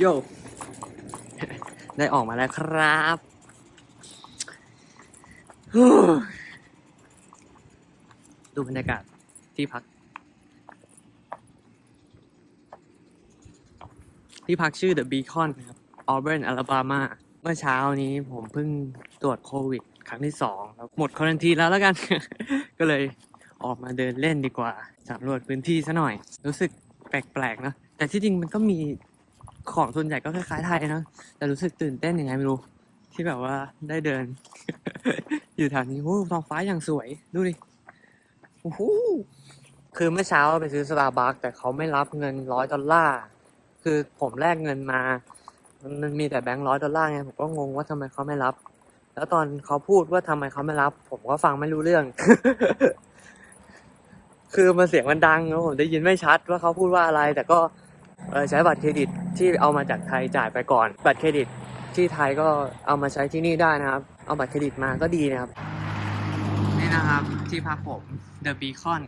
โย ได้ออกมาแล้วครับดูบรรยากาศที่พัก ที่พักชื่อ The Beacon นะครับ Auburn Alabama เมื่อเช้านี้ผมเพิ่งตรวจโควิด ครั้งที่สองแล้วหมดควอรันทีแล้วแล้วกัน ก็เลยออกมาเดินเล่นดีกว่าสำรวจพื้นที่ซะหน่อย รู้สึกแปลกๆนะ แต่ที่จริงมันก็มี ของส่วนใหญ่ก็คล้ายๆไทยนะ แต่รู้สึกตื่นเต้นยังไงไม่รู้ ที่แบบว่าได้เดิน อยู่แถวนี้โอ้ท้องฟ้าอย่างสวย ดูดิโอ้โหคือเมื่อเช้าไปซื้อสตาร์บัคแต่เขาไม่รับเงินร้อยดอลลาร์คือผมแลกเงินมา มันมีแต่แบงค์ร้อยดอลลาร์ไงผมก็งงว่าทำไมเขาไม่รับ แล้วตอนเขาพูดว่าทำไมเขาไม่รับ ผมก็ฟังไม่รู้เรื่อง คือมันเสียงมันดังแล้วผมได้ยินไม่ชัดว่าเขาพูดว่าอะไร แต่ก็ ใช้บัตรเครดิตที่เอามาจากไทยจ่ายไปก่อน บัตรเครดิตที่ไทยก็เอามาใช้ที่นี่ได้นะครับ เอาบัตรเครดิตมาก็ดีนะครับ นี่นะครับที่พักผม The Beacon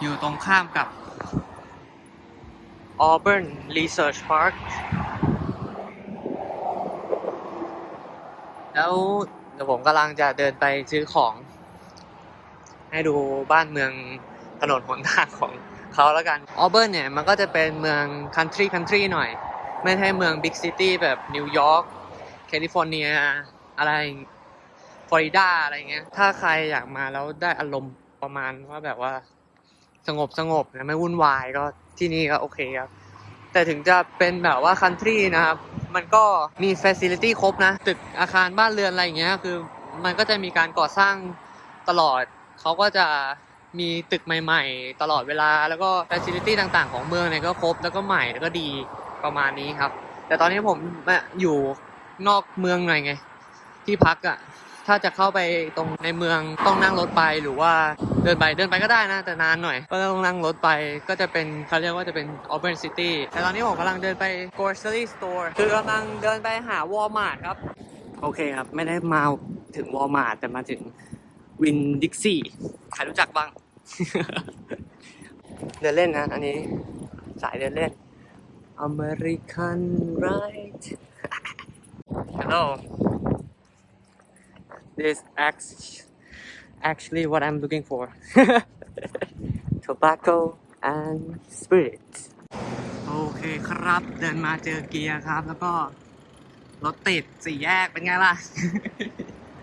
อยู่ตรงข้ามกับ Auburn Research Park แล้วเดี๋ยวผมกำลังจะเดินไปซื้อของ ให้ดูบ้านเมืองถนนหนทางของ เขาแล้วกันออเบิร์นเนี่ยมันก็จะเป็นเมืองคันทรีคันทรีหน่อย ไม่ใช่เมืองบิ๊กซิตี้แบบนิวยอร์กแคลิฟอร์เนียอะไรฟลอริดาอะไรเงี้ย ถ้าใครอยากมาแล้วได้อารมณ์ประมาณว่าแบบว่าสงบสงบนะไม่วุ่นวายก็ที่นี่ก็โอเคครับ แต่ถึงจะเป็นแบบว่าคันทรีนะครับ มันก็มีเฟสิลิตี้ครบนะ ตึกอาคารบ้านเรือนอะไรอย่างเงี้ยคือมันก็จะมีการก่อสร้างตลอด เขาก็จะ มีตึกใหม่ ๆ ตลอดเวลาแล้วก็เฟสิลิตี้ต่างๆ ของเมืองเนี่ยก็ครบแล้วก็ใหม่แล้วก็ดีประมาณนี้ครับ แต่ตอนนี้ผมอยู่นอกเมืองหน่อยไง ที่พักอะ่ะถ้าจะเข้าไปตรงในเมืองต้องนั่งรถไปหรือว่าเดินไปเดินไปก็ได้นะ แต่นานหน่อย ก็ต้องนั่งรถไปก็จะเป็นเขาเรียกว่าจะเป็น Auburn City แต่ตอนนี้ผมกำลังเดินไป grocery store คือกำลังเดินไปหา Walmart ครับ โอเคครับ ไม่ได้มาถึง Walmart แต่มาถึงวินดิกซี่ใครรู้จักบ้าง เดินเล่นนะอันนี้ สายเดินเล่น American Right Hello This act- actually what I'm looking for Tobacco and spirit โอเคครับ เดินมาเจอเกียร์ครับ แล้วก็รถติดสี่แยกเป็นไงล่ะ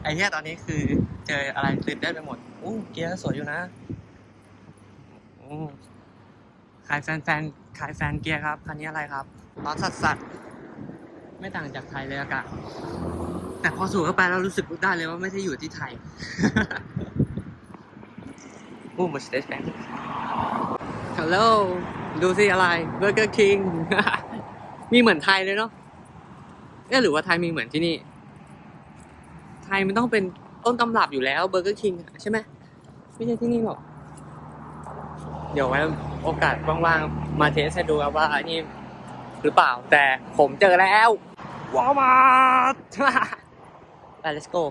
ไอ้เหี้ยตอนนี้คือเจออะไรตื่นได้ไปหมดอู้เกียร์สวยอยู่นะ ขายแฟนแฟนๆขายแฟนเกียร์ครับ คันนี้อะไรครับร้อนสัสสัสๆไม่ต่างจากไทยเลยอากาศแต่พอสูดเข้าไปแล้วรู้สึกได้เลยว่าไม่ใช่อยู่ที่ไทยอู้มาสเตชแบงฮัลโหลดูสิอะไรเบอร์เกอร์คิงมีเหมือนไทยเลยเนาะเอ๊ะหรือว่าไทยมีเหมือนที่นี่ ไทยมันต้องเป็นต้นตำรับอยู่แล้วเบอร์เกอร์คิงใช่ไหมไม่ใช่ที่นี่หรอก เดี๋ยวไว้โอกาสว่างๆ มาเทสให้ดูครับว่าอันนี้หรือเปล่า แต่ผมเจอแล้ววอลมาร์ทไป let's go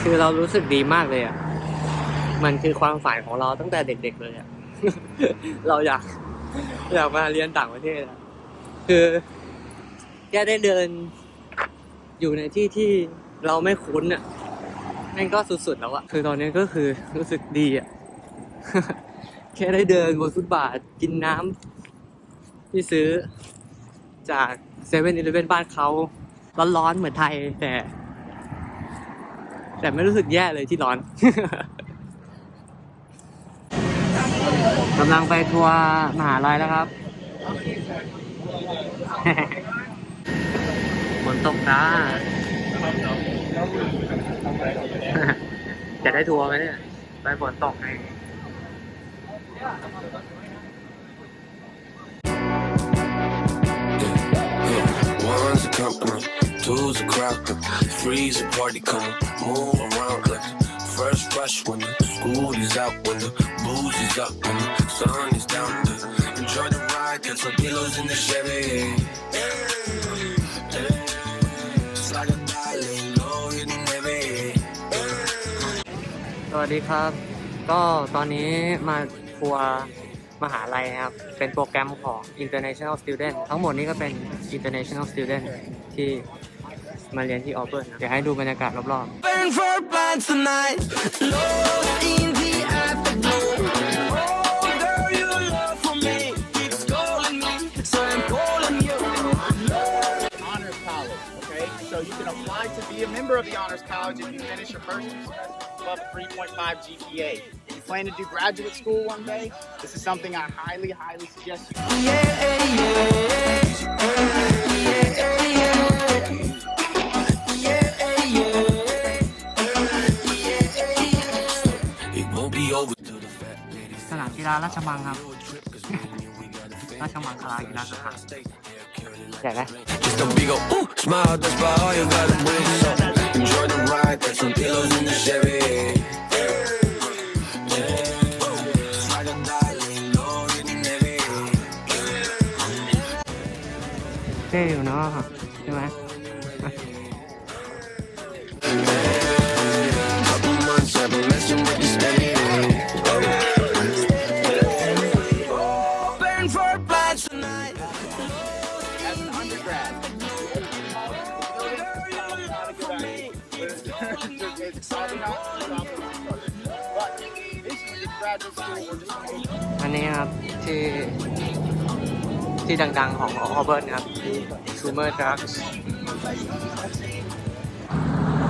คือเรารู้สึกดีมากเลยอะ มันคือความฝันของเราตั้งแต่เด็กๆเลยอะ เราอยากอยากมาเรียนต่างประเทศอะคือแค่ได้เดินอยู่ในที่ที่เราไม่คุ้นอะนั่นก็สุดๆแล้วอะ คือตอนนี้ก็คือรู้สึกดีอะ แค่ได้เดินบนฟุตบาทกินน้ำที่ซื้อจากเซเว่นอีเลฟเว่นบ้านเขาร้อนๆเหมือนไทยแต่ แต่ไม่รู้สึกแย่เลยที่ร้อนกำลังไปทัวร์มหาลัยแล้วครับฝนตกจ้าจะได้ทัวร์ไหมเนี่ย ไปฝนตกไง One's a company, two's a crowd, three's a party come, move around like first rush when the school is out, when the booze is up, when the sun is down. Enjoy the ride, get some pillows in the Chevy. It's like a darling, low in heavy. สวัสดีครับ ก็ตอนนี้มาทัวร์มหาลัยนะครับ เป็นโปรแกรมของ international student ทั้งหมดนี้ก็เป็น international student ที่มาเรียนที่ออเบิร์นเดี๋ยวให้ดูบรรยากาศรอบ Burn for blind tonight. Lost in the afterglow. Oh, girl, your love for me keeps calling me, so I'm calling you. honors college, okay? So you can apply to be a member of the honors college if you finish your first semester above 3.5 GPA. If you plan to do graduate school one day, this is something I highly, highly suggest you It won't be over till the fat ladies ๆ สนามกีฬาราชมังครับ ราชมังคลากีฬาสถานใหญ่ไหม Just a big ol' ooh, smile, that's about all you gotta bring. So enjoy the ride, got some pillows in the Chevy. ่อยู่เนาะใช่ไหมอันนี้ครับที่ ที่ดังๆ ของออเบิร์นครับซูเมอร์ทรัค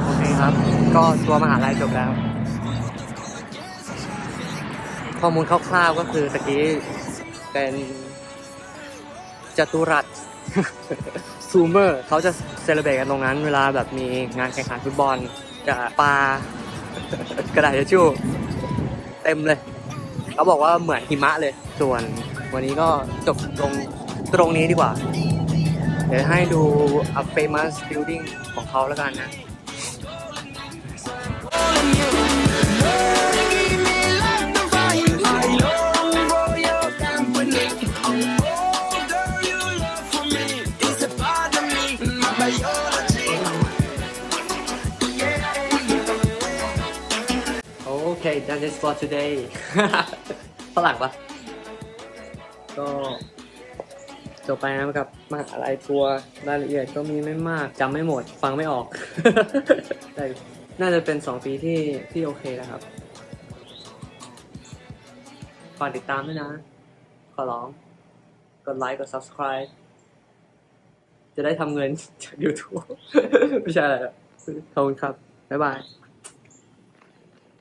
โอเคครับ ก็ทัวมหาลัยจบแล้ว ข้อมูลคร่าวๆก็คือตะกี้เป็นจตุรัสซูเมอร์เขาจะเซเลบรตกันตรงนั้น เวลาแบบมีงานแข่งขันฟุตบอล จะปากระดาษทิชชู่เต็มเลย เขาบอกว่าเหมือนหิมะเลย ส่วนวันนี้ก็จบตรง ตรงนี้ดีกว่า เดี๋ยวให้ดู a famous building ของเขาแล้วกันนะโอเค that is for today ฝรั่งปะก็ จบไปนะครับมหาลัยทัวร์รายละเอียดก็มีไม่มากจำไม่หมด ฟังไม่ออก แต่น่าจะเป็น 2 ปีที่ที่โอเคนะครับฝากติดตามด้วยนะ ขอร้อง กดไลค์กด subscribe จะได้ทำเงินจาก YouTube ไม่ใช่อะไรหรอกขอบคุณครับ บ๊ายบาย